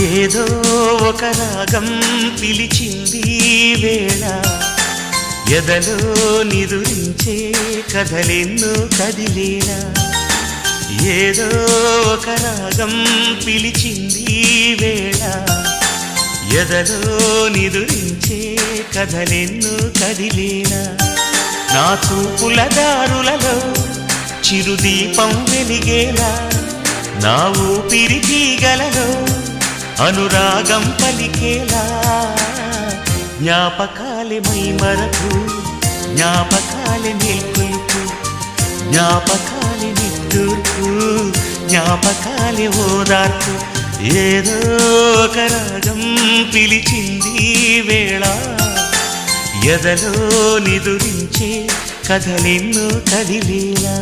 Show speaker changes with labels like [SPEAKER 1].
[SPEAKER 1] ఏదో ఒక రాగం పిలిచింది వేళ. ఎదలో నిదురించే కథలెన్నో కదిలేనా. ఏదో ఒక రాగం పిలిచింది వేళ. ఎదలో నిదురించే కథలెన్నో కదిలేనా. నా చూపుల దారులలో చిరుదీపం వెలిగేలా. నా ఊపిరి తీగలలో అనురాగం పలికేలా జ్ఞాపకాలే మై మరకు జ్ఞాపకాలే మేల్కొల్పు జ్ఞాపకాలే నిట్టూర్పు జ్ఞాపకాలే ఓదార్పు. ఏదో ఒక రాగం పిలిచింది వేళ ఎదలో నిదురించే కథలెన్నో కదిలేలా